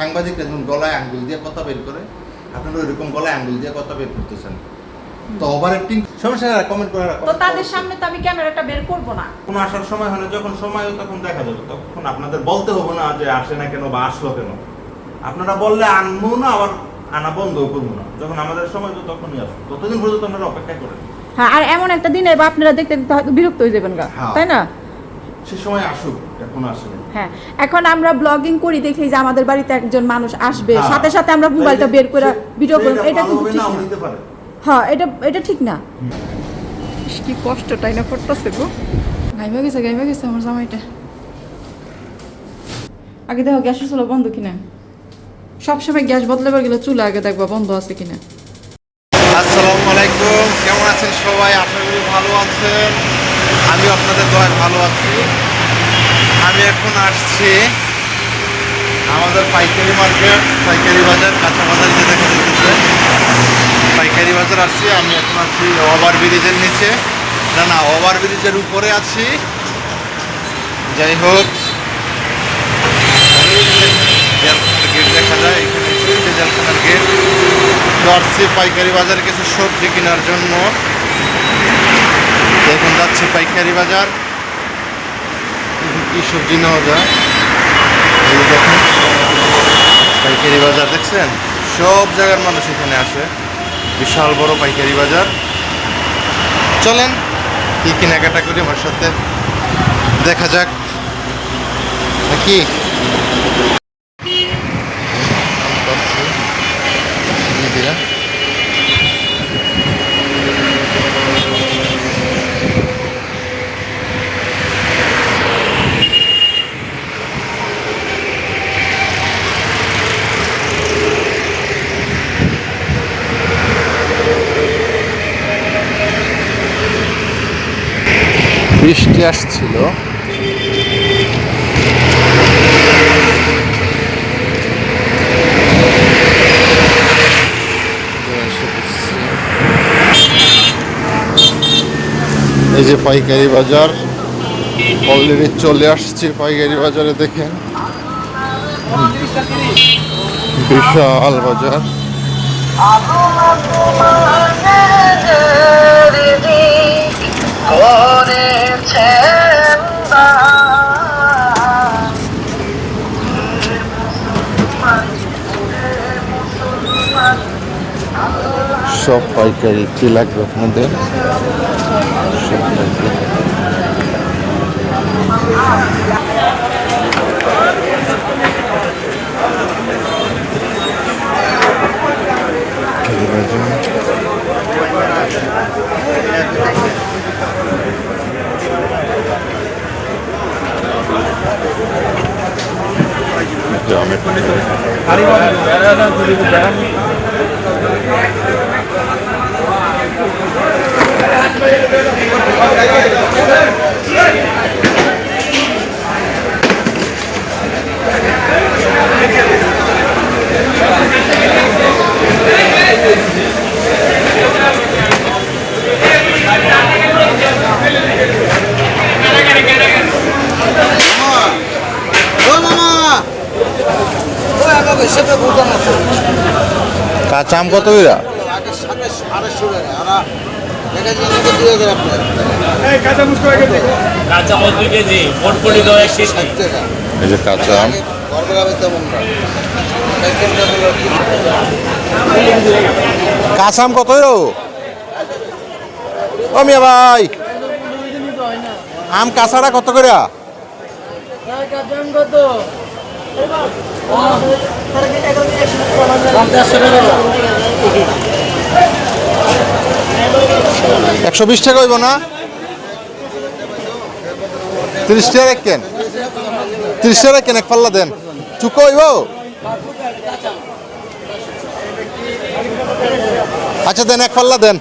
সাংবাদিকরা যখন গলায় আঙ্গুল দিয়ে কথা বের করে আপনারা ওইরকম গলায় আঙ্গুল দিয়ে কথা বের করতেছেন। তো ওভার অ্যাক্টিং সমস্যা না কমেন্ট করে তো তাদের সামনে তো আমি ক্যামেরাটা বের করব না। কোনো আসার সময় হলে যখন সময় হয় তখন দেখা যাবে তখন আপনাদের বলতে হবে না যে আসে না কেন বা আসলো কেন। আপনারা বললে আনব না আবার আনা বন্ধ করব না। যখন আমাদের সময় তো তখনই আসব। ততদিন পর্যন্ত আপনারা অপেক্ষা করেন। হ্যাঁ আর এমন একটা দিনে বা আপনারা দেখতে দেখতে হয়তো বিরক্ত হয়ে যাবেন গা হ্যাঁ। তাই না? সে সময় আসুক এখন আসেনি হ্যাঁ এখন আমরা ব্লগিং করি দেখি যে আমাদের বাড়িতে একজন মানুষ আসবে। হ্যাঁ। সাথে সাথে আমরা মোবাইলটা বের করে ভিডিও করব। এটা কিন্তু ঠিক না। হ্যাঁ এটা এটা ঠিক না। কি কষ্ট তাই না করতেছে গো। গাইমা গেছে গাইমা গেছে আমার জামাইটা। আগে দেখো গ্যাসের চুলা বন্ধ কিনা? সবসময় গ্যাস বদলাবার গেলে চুলা আগে দেখবা বন্ধ আছে কিনা। আসসালামু আলাইকুম কেমন আছেন সবাই? আশা করি ভালো আছেন। আমি আপনাদের দয় ভালো আছি। আমি এখন আসছি আমাদের পাইকারি মার্কেট, পাইকারি বাজার, কাঁচা বাজার যে দেখা যাচ্ছে পাইকারি বাজার আসছি, আমি এখন আছি ওভার ব্রিজের নিচে। না না, ওভার ব্রিজের উপরে আছি। যাই হোক। গেট দেখা যায়, এখানে গেট। তো আসছি পাইকারি বাজার কিছু সবজি কেনার জন্য। এখন যাচ্ছি পাইকারি বাজার। কি সবজি নেওয়া যায়? যে পাইকারি বাজার দেখছেন? সব জায়গার মানুষ এখানে আসে। বিশাল বড় পাইকারি বাজার। চলেন, কি কেনাকাটা করি আমার সাথে? দেখা যাক। নাকি? আসছিল এই যে পাইকারি বাজার অলরেডি চলে আসছে পাইকারি বাজারে দেখেন বিশাল বাজার সব পাইকারি কি লাগবে আপনাদের? সব পাইকারি। কাঁচা আম কত এরা এই যে কাঁচা আম। কাঁচা আম কত এরো ও? মিয়া ভাই। আম কাঁচাটা কত করে একশো বিশ টাকা হইব না? তিরিশ টাকা এক কেন? তিরিশ টাকা কেন? এক পাল্লা দেন। চুকো হইব? আচ্ছা দেন, এক পাল্লা দেন।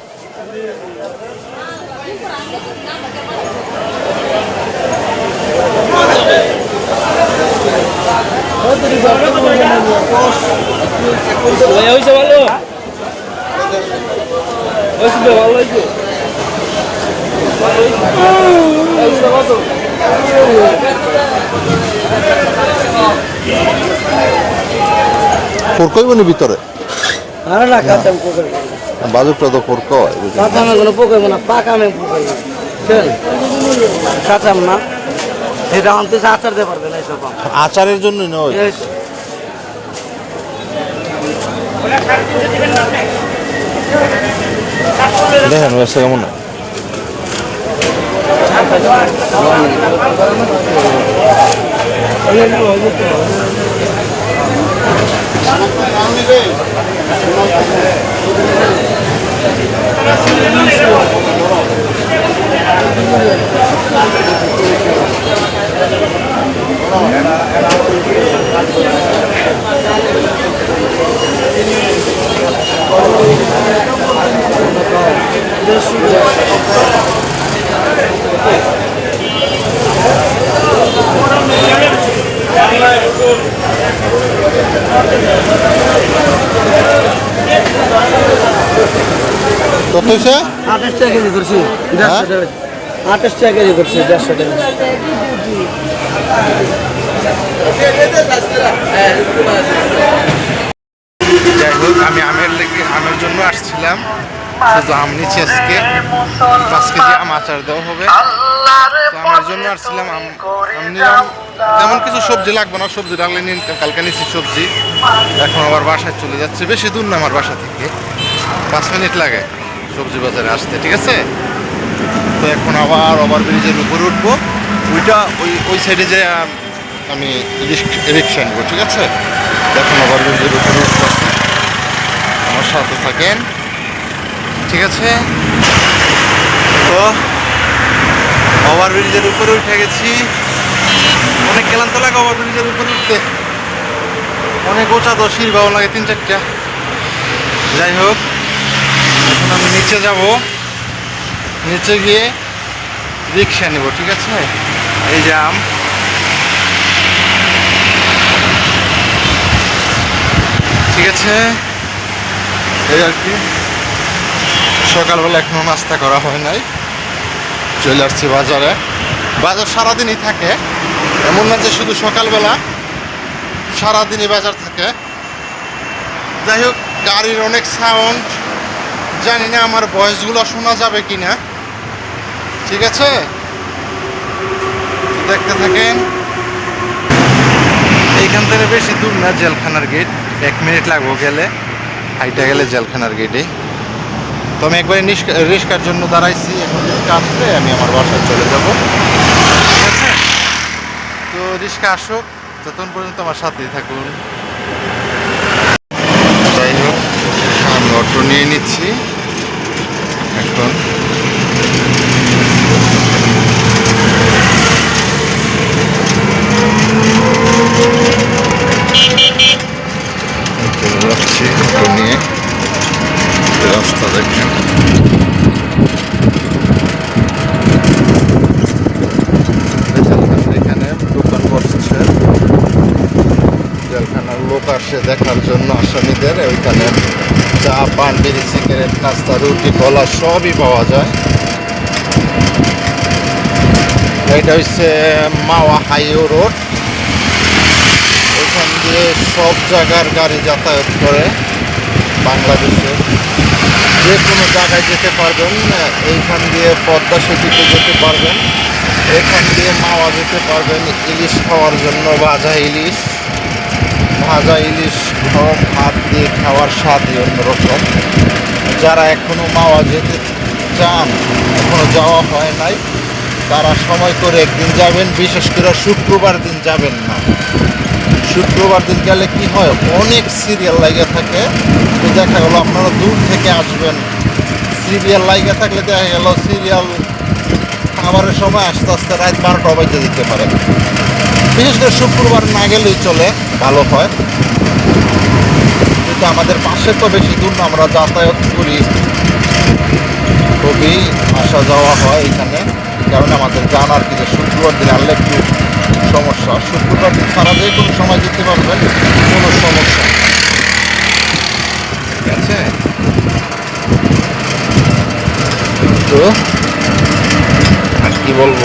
হয়েছে ভালো। হয়েছে তো ভালো হয়েছে কত ফোরকইবনি ভিতরে? আরে না কাঁচা আম পোকাই বাজুকটা তো? কাঁচা কোনো না পাকা বুঝছেন কাঁচা না। এটা আনতে আচার দিতে পারবে না এইসব আম। আচারের জন্য নয় দেখেন ব্যবসা কেমন? হয়? কত হয়েছে আঠাশ টাকা কেজি করছি টাকা। আঠাশ টাকা করছি, দেড়শো টাকা। যাই হোক, আমি আমের লেগে, আমের জন্য আসছিলাম। আম নিচ্ছি আজকে। পাঁচ কেজি আম আচার দেওয়া হবে। তো জন্য আসছিলাম আম তেমন কিছু সবজি লাগবে না, সবজি নিয়ে নিতাম। কালকে নিচ্ছি সবজি। এখন আবার বাসায় চলে যাচ্ছে। বেশি দূর না আমার বাসা থেকে। পাঁচ মিনিট লাগে সবজি বাজারে আসতে, ঠিক আছে? তো এখন আবার ওভার ব্রিজের উপরে উঠবো। ওইটা ওই ওই সাইডে যে আম, রিক্স- নেব ঠিক আছে? এখন ওভার ব্রিজের উপরে উঠবো আমার সাথে থাকেন। ঠিক আছে? তো ওভার ব্রিজের উপরে উঠে গেছি। অনেক ক্লান্ত লাগে ওভার ব্রিজের উপরে উঠতে। অনেক ওচা তো সিঁড়িবাও লাগে তিন চারটা। যাই হোক এখন আমি নিচে যাব। নিচে গিয়ে রিক্সা নেব, ঠিক আছে এই যে আম। ঠিক আছে? এই আর কি। সকালবেলা এখনও নাস্তা করা হয় নাই। চলে আসছি বাজারে। বাজার সারাদিনই থাকে। এমন না যে শুধু সকালবেলা সারাদিনই বাজার থাকে। যাই হোক, গাড়ির অনেক সাউন্ড জানি না আমার ভয়েসগুলো শোনা যাবে কি না ঠিক আছে? দেখতে থাকেন। এইখান থেকে বেশি দূর না জেলখানার গেট এক মিনিট লাগবো গেলে, হাইটা গেলে জেলখানার গেটে তো আমি একবারে রিস্কার জন্য দাঁড়াইছি, এখন রিস্কা আসলে আমি আমার বাসায় চলে যাব। ঠিক আছে? তো রিস্কা আসুক, ততক্ষণ পর্যন্ত আমার সাথেই থাকুন। যাই হোক, আমি অটো নিয়ে নিচ্ছি। এখন চলে যাচ্ছি অটো নিয়ে রাস্তা দেখেন এখানে দোকান বসছে জেলখানার লোক আসে দেখার জন্য আসামিদের ওইখানে চা পান বিড়ি সিগারেট নাস্তা কলা সবই পাওয়া যায়। এটা হচ্ছে মাওয়া হাইও রোড। এখান দিয়ে সব জায়গার গাড়ি যাতায়াত করে বাংলাদেশে। যে কোনো জায়গায় যেতে পারবেন, এইখান দিয়ে পদ্মা সেতুতে যেতে পারবেন, এখান দিয়ে মাওয়া যেতে পারবেন, ইলিশ খাওয়ার জন্য ভাজা ইলিশ। ভাজা ইলিশ গরম ভাত দিয়ে খাওয়ার স্বাদই অন্যরকম। যারা এখনও মাওয়া যেতে চান, এখনও যাওয়া হয় নাই, তারা সময় করে একদিন যাবেন, বিশেষ করে শুক্রবার দিন যাবেন না। শুক্রবার দিন গেলে কি হয়? অনেক সিরিয়াল লাগে থাকে। তো দেখা গেলো আপনারা দূর থেকে আসবেন। সিরিয়াল লাগে থাকলে দেখা গেল সিরিয়াল খাবারের সময় আস্তে আস্তে রাত বারোটা বাজে দিতে পারে। বিশেষ করে শুক্রবার না গেলেই চলে, ভালো হয়। কিন্তু আমাদের পাশে তো বেশি দূর না, আমরা যাতায়াত করি। খুবই আসা যাওয়া হয় এখানে। কারণ আমাদের জানার কি যে শুক্রবার দিন আনলে একটু সমস্যা। শুক্রবার দিন সারা যে কোনো সময় যেতে পারবেন, কোনো সমস্যা ঠিক আছে? তো, আর কি বলব?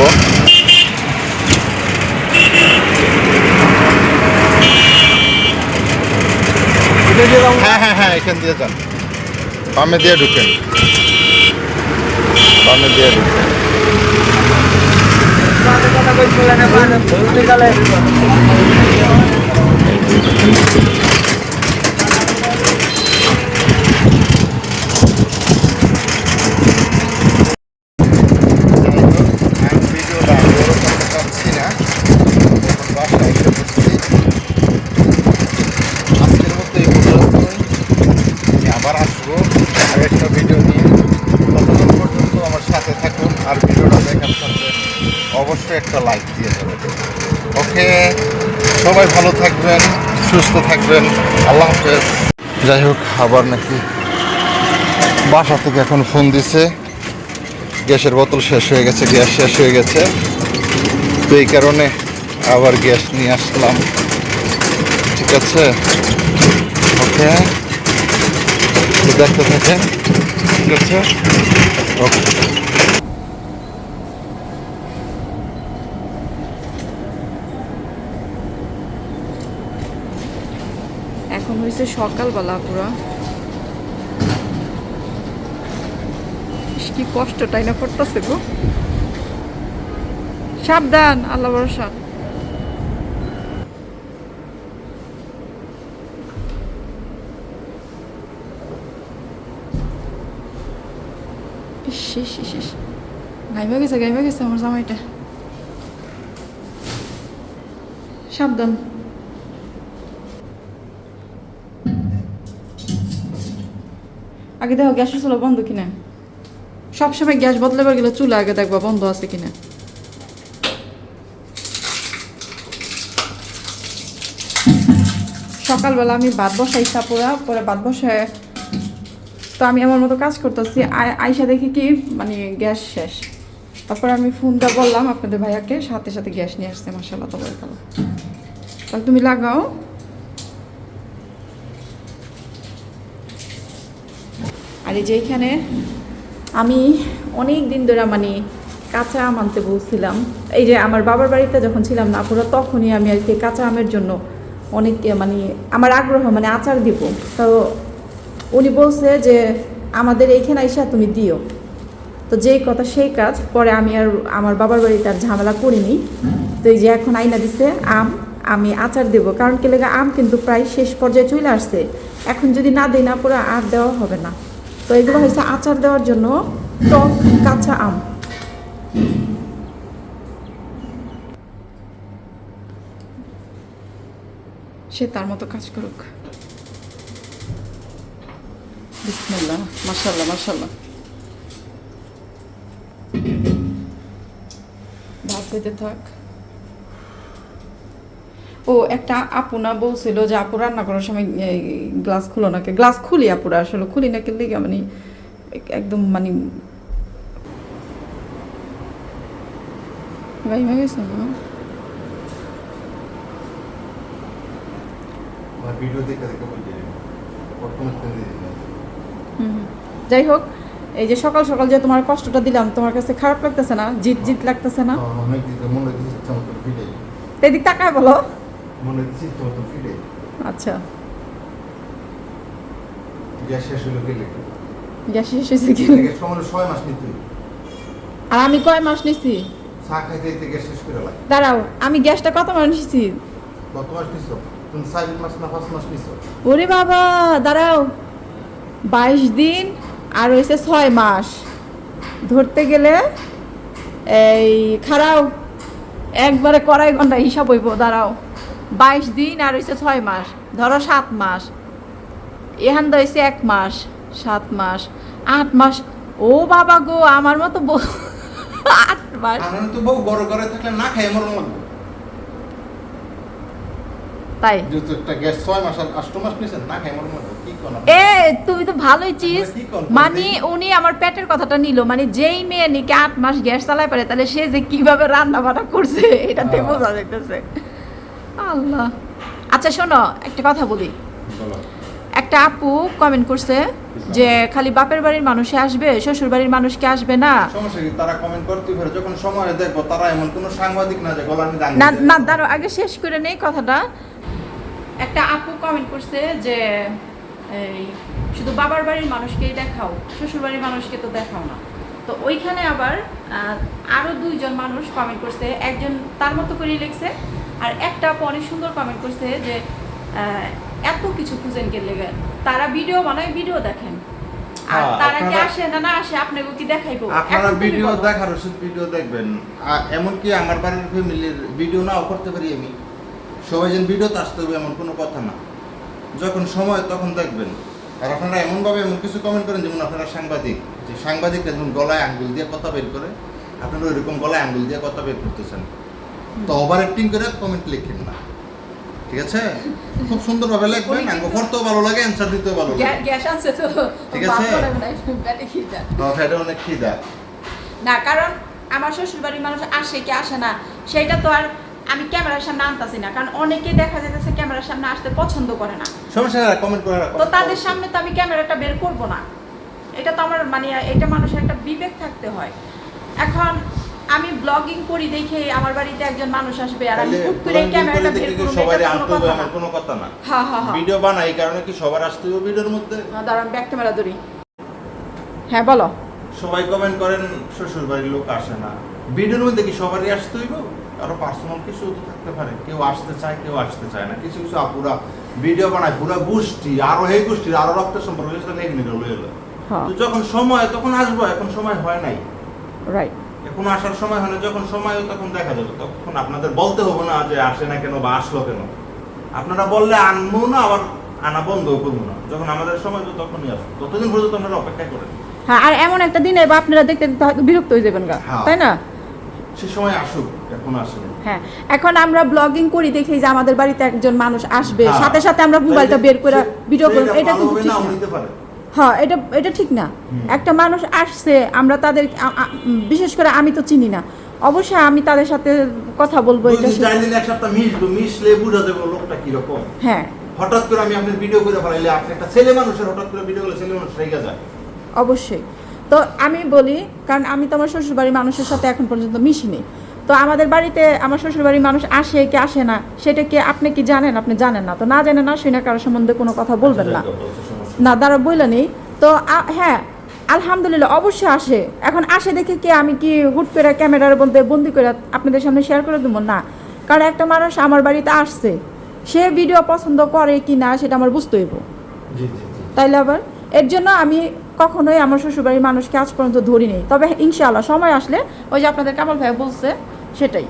হ্যাঁ হ্যাঁ হ্যাঁ এখান দিয়ে যান বামে দিয়ে ঢুকেন বামে দিয়ে ঢুকেন কথা কইছিলেন বিকালে যাই হোক, আমি ভিডিওটা আমি ওরকম করতে চাচ্ছি না এখন বাসায় এসে বসছি আজকের মতো এই পর্যন্তই আমি আবার আসব আর একটা ভিডিও নিয়ে ততক্ষণ পর্যন্ত আমার সাথে থাকুন আর ভিডিওটা দেখার সাথে অবশ্যই একটা লাইক দিয়ে দেবেন ওকে সবাই ভালো থাকবেন সুস্থ থাকবেন। আল্লাহ হাফেজ যাই হোক, আবার নাকি বাসা থেকে এখন ফোন দিছে। গ্যাসের বোতল শেষ হয়ে গেছে, গ্যাস শেষ হয়ে গেছে। তো এই কারণে আবার গ্যাস নিয়ে আসলাম। ঠিক আছে? ওকে। দেখতে থাকেন। ঠিক আছে? ওকে এখন হয়েছে সকালবেলা পুরো। কি কষ্টটাই না করতেছে গো। সাবধান, আল্লাহ ভরসা। গাইবা গেছে গাইবা গেছে আমার জামাইটা। সাবধান। আগে দেখো, গ্যাসের চুলা বন্ধ কিনা? সবসময় গ্যাস বদলাবার গেলে চুলা আগে দেখবা বন্ধ আছে কিনা? সকালবেলা আমি ভাত বসাই সাপুরা পরে ভাত বসায় তো আমি আমার মতো কাজ করতেছি। আই- আইসা দেখি কি মানে গ্যাস শেষ। তারপরে আমি ফোনটা বললাম আপনাদের ভাইয়াকে, সাথে সাথে গ্যাস নিয়ে আসছে মাসাল্লাহ তো বলে তাহলে তুমি লাগাও। আর এই যে এইখানে আমি অনেক দিন ধরে মানে কাঁচা আম আনতে বলছিলাম। এই যে আমার বাবার বাড়িতে যখন ছিলাম না পুরো, তখনই আমি আর কি কাঁচা আমের জন্য অনেক মানে আমার আগ্রহ মানে আচার দিব। তো উনি বলছে যে, আমাদের এইখানে এসে তুমি দিও। তো যেই কথা সেই কাজ, পরে আমি আর আমার বাবার বাড়িতে আর ঝামেলা করিনি। তো এই যে এখন আইনা দিছে আম, আমি আচার দেবো। কারণ কি লেগে, আম কিন্তু প্রায় শেষ পর্যায়ে চলে আসছে। এখন যদি না দিই না, পুরো আর দেওয়া হবে না। তো এগুলো হয়েছে আচার দেওয়ার জন্য টক কাঁচা আম। সে তার মতো কাজ করুক। বিসমিল্লাহ মাশাল্লাহ মাশাল্লাহ ভাত হইতে থাক। ও একটা আপুনা বলছিল যে আপু রান্না করার সময় গ্লাস খুলো নাকি? গ্লাস খুলি আপুরা আসলে খুলি না কিনলে মানে একদম মানে ভাই ভাই গেছে না। যাই হোক এই যে সকাল সকাল যে তোমার কষ্টটা দিলাম তোমার কাছে খারাপ লাগতেছে না? জিত জিত লাগতেছে না? অনেক দিকে মনে হচ্ছে ইচ্ছা মতো এদিক তাকায় বলো। মনে হচ্ছে মতো ফিরে। আচ্ছা। গ্যাস শেষ হলো গেলে গ্যাস শেষ হয়েছে কি? গ্যাস কমানো ছয় মাস নিতে। আর আমি কয় মাস নিছি? চা খাইতে খাইতে গ্যাস শেষ করে লাগে। দাঁড়াও আমি গ্যাসটা কত মাস নিছি? কত মাস নিছ? তুমি চার মাস না পাঁচ মাস নিছ? ওরে বাবা দাঁড়াও। বাইশ দিন আর হয়েছে ছয় মাস। ধরতে গেলে এই খারাও একবারে কড়াই ঘণ্টা হিসাব হইব দাঁড়াও। বাইশ দিন আর হয়েছে ছয় মাস। ধরো সাত মাস। এখান তো হয়েছে এক মাস সাত মাস আট মাস। ও বাবা গো আমার মতো বউ- আট মাস। তো বউ বড় ঘরে থাকলে না খাই আমার লাগবে তাই? গ্যাস ছয় মাস আর আষ্ট মাস নিয়েছেন না খাই আমার কি এ তুমি তো ভালোই চিজ। মানে উনি আমার পেটের কথাটা নিল। মানে যেই মেয়ে নাকি আট মাস গ্যাস চালায় পারে তাহলে সে যে কীভাবে রান্না বান্না করছে এটাতে। বোঝা যাইতেছে। আল্লাহ। আচ্ছা শোনো একটা কথা বলি। একটা আপু কমেন্ট করছে যে খালি বাপের বাড়ির মানুষে আসবে শ্বশুর বাড়ির মানুষ কি আসবে না? সমস্যা কি? তারা কমেন্ট করতে পারে যখন সময় দেখব তারা এমন কোনো সাংবাদিক না যে গলা না না। দাঁড়ো আগে শেষ করে নেই কথাটা। একটা আপু কমেন্ট করছে যে এই শুধু বাবার বাড়ির মানুষকেই দেখাও শ্বশুর বাড়ির মানুষকে তো দেখাও না। তো ওইখানে আবার আরও দুইজন মানুষ কমেন্ট করছে একজন তার মতো করেই লিখছে আর একটা আপু অনেক সুন্দর কমেন্ট করছে যে এত কিছু খুঁজেন কে লেগে? তারা ভিডিও বানায় ভিডিও দেখেন। আর হ্যাঁ, তারা কি আসে না না আসে আপনাকে কি দেখাইবো? আপনারা ভিডিও দেখার ওষুধ ভিডিও দেখবেন। আর এমনকি আমার বাড়ির ফ্যামিলির ভিডিও নাও করতে পারি আমি। সবাই যেন ভিডিওতে আসতে হবে এমন কোনো কথা না। যখন সময় তখন দেখবেন। আর আপনারা এমনভাবে এমন কিছু কমেন্ট করেন যেমন আপনারা সাংবাদিক। যে সাংবাদিকরা যেমন গলায় আঙ্গুল দিয়ে কথা বের করে আপনারা ওইরকম গলায় আঙ্গুল দিয়ে কথা বের করতেছেন। তো ওভার অ্যাক্টিং করে কমেন্ট লিখেন না। ঠিক আছে? খুব সুন্দরভাবে লিখবেন আঙ্গ পড়তেও ভালো লাগে অ্যান্সার দিতেও ভালো লাগে। গ্যাস আনছে তো ঠিক আছে? ফ্যাটে অনেক খিদা। না কারণ আমার শ্বশুর বাড়ির মানুষ আসে কি আসে না সেটা তো আর আমি ক্যামেরার সামনে আনতাছি না কারণ অনেকে দেখা যাইতেছে ক্যামেরার সামনে আসতে পছন্দ করে না। সমস্যা নেই কমেন্ট করে রাখো। তো তাদের সামনে তো আমি ক্যামেরাটা বের করব না। এটা তো আমার মানে এটা মানুষের একটা বিবেক থাকতে হয়। এখন আমি ব্লগিং করি দেখে আমার বাড়িতে একজন মানুষ আসবে আর আমি হুট করে ক্যামেরাটা বের করব সবারই এটা আনতে হবে না কোনো কথা না। হ্যাঁ হ্যাঁ হ্যাঁ। ভিডিও বানাই কারণে কি সবার আসতে হবে ভিডিওর মধ্যে? দাঁড়ান ব্যাক ক্যামেরা ধরি। হ্যাঁ বলো। সবাই কমেন্ট করেন শ্বশুর বাড়ির লোক আসে না। ভিডিওর মধ্যে কি সবারই আসতে হইব? আরও পার্সোনাল কিছু থাকতে পারে। কেউ আসতে চায় কেউ আসতে চায় না। কিছু কিছু আপুরা ভিডিও বানায় পুরো গোষ্ঠী আরও এই গোষ্ঠীর আরও রক্ত সম্পর্ক সেটা নেই লইলো হ্যাঁ। তো যখন সময় তখন আসব এখন সময় হয় নাই। রাইট এখন আসার সময় হয় না যখন সময় তখন দেখা যাবে তখন আপনাদের বলতে হবে না যে আসে না কেন বা আসলো কেন। আপনারা বললে আনব না আবার আনা বন্ধও করব না। যখন আমাদের সময় হবে তখনই আসব ততদিন পর্যন্ত আপনারা অপেক্ষা করেন। হ্যাঁ আর এমন একটা দিনে বা আপনারা দেখতে দেখতে হয়তো বিরক্ত হয়ে যাবেন গা হ্যাঁ। তাই না? সে সময় আসুক এখন আসেনি। হ্যাঁ এখন আমরা ব্লগিং করি দেখি যে আমাদের বাড়িতে একজন মানুষ আসবে হ্যাঁ। সাথে সাথে আমরা মোবাইলটা বের করে ভিডিও করব এটা কিন্তু ঠিক না হ্যাঁ এটা এটা ঠিক না। একটা মানুষ আসছে আমরা তাদের বিশেষ করে আমি তো চিনি না। অবশ্যই আমি তাদের সাথে কথা বলব এটা এক সপ্তাহ মিশবো মিশলে বুঝা দেবো লোকটা কীরকম। হ্যাঁ। হঠাৎ করে আমি আপনার ভিডিও করে আপনি একটা ছেলে মানুষের হঠাৎ করে ভিডিও করলে ছেলে মানুষ রেগে যায়। অবশ্যই। তো আমি বলি কারণ আমি তো আমার শ্বশুর বাড়ির মানুষের সাথে এখন পর্যন্ত মিশিনি। তো আমাদের বাড়িতে আমার শ্বশুর বাড়ির মানুষ আসে কি আসে না সেটা কি আপনি কি জানেন? আপনি জানেন না। তো না জানেন না শুনে কারোর সম্বন্ধে কোনো কথা বলবেন না। সমস্যা না দাঁড়া বললেন তো হ্যাঁ আলহামদুলিল্লাহ অবশ্যই আসে। এখন আসে দেখে কি আমি কি হুট করে ক্যামেরার বলতে বন্দি করে আপনাদের সামনে শেয়ার করে দেবো? না কারণ একটা মানুষ আমার বাড়িতে আসছে সে ভিডিও পছন্দ করে কি না সেটা আমার বুঝতে হইব। তাইলে আবার এর জন্য আমি কখনোই আমার শ্বশুরবাড়ির মানুষকে আজ পর্যন্ত ধরিনি তবে ইনশাআল্লাহ সময় আসলে ওই যে আপনাদের কামাল ভাই বলছে সেটাই।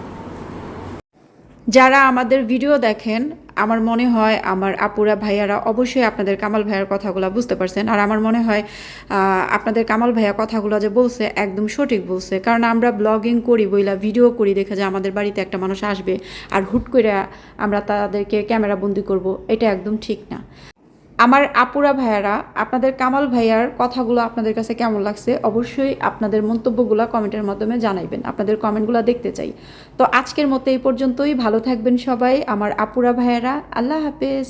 যারা আমাদের ভিডিও দেখেন আমার মনে হয় আমার আপুরা, ভাইয়ারা অবশ্যই আপনাদের কামাল ভাইয়ার কথাগুলো বুঝতে পারছেন। আর আমার মনে হয় আপনাদের কামাল ভাইয়া কথাগুলো যে বলছে একদম সঠিক বলছে। কারণ আমরা ব্লগিং করি, বইলা ভিডিও করি, দেখে যে আমাদের বাড়িতে একটা মানুষ আসবে আর হুট করে আমরা তাদেরকে ক্যামেরা বন্দি করব, এটা একদম ঠিক না। আমার আপুরা ভাইয়ারা, আপনাদের কামাল ভাইয়ার কথাগুলো আপনাদের কাছে কেমন লাগছে অবশ্যই আপনাদের মন্তব্যগুলো কমেন্টের মাধ্যমে জানাইবেন। আপনাদের কমেন্টগুলো দেখতে চাই। তো আজকের মতো এই পর্যন্তই। ভালো থাকবেন সবাই। আমার আপুরা ভাইয়ারা, আল্লাহ হাফেজ।